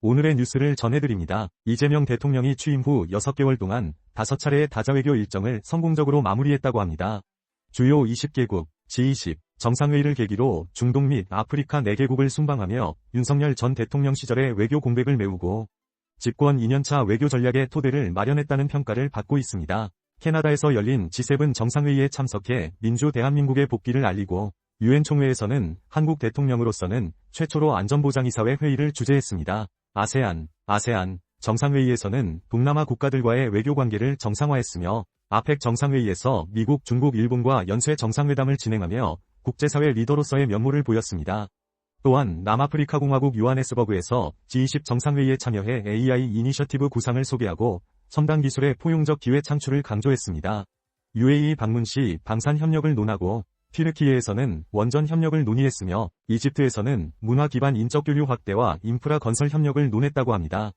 오늘의 뉴스를 전해드립니다. 이재명 대통령이 취임 후 6개월 동안 5차례의 다자외교 일정을 성공적으로 마무리했다고 합니다. 주요 20개국, G20, 정상회의를 계기로 중동 및 아프리카 4개국을 순방하며 윤석열 전 대통령 시절의 외교 공백을 메우고 집권 2년차 외교 전략의 토대를 마련했다는 평가를 받고 있습니다. 캐나다에서 열린 G7 정상회의에 참석해 민주 대한민국의 복귀를 알리고 유엔 총회에서는 한국 대통령으로서는 최초로 안전보장이사회 회의를 주재했습니다. 아세안, 아세안 정상회의에서는 동남아 국가들과의 외교 관계를 정상화했으며 아펙 정상회의에서 미국, 중국, 일본과 연쇄 정상회담을 진행하며 국제사회 리더로서의 면모를 보였습니다. 또한 남아프리카 공화국 요하네스버그에서 G20 정상회의에 참여해 AI 이니셔티브 구상을 소개하고 첨단 기술의 포용적 기회 창출을 강조했습니다. UAE 방문 시 방산 협력을 논하고 튀르키예에서는 원전 협력을 논의했으며 이집트에서는 문화 기반 인적 교류 확대와 인프라 건설 협력을 논했다고 합니다.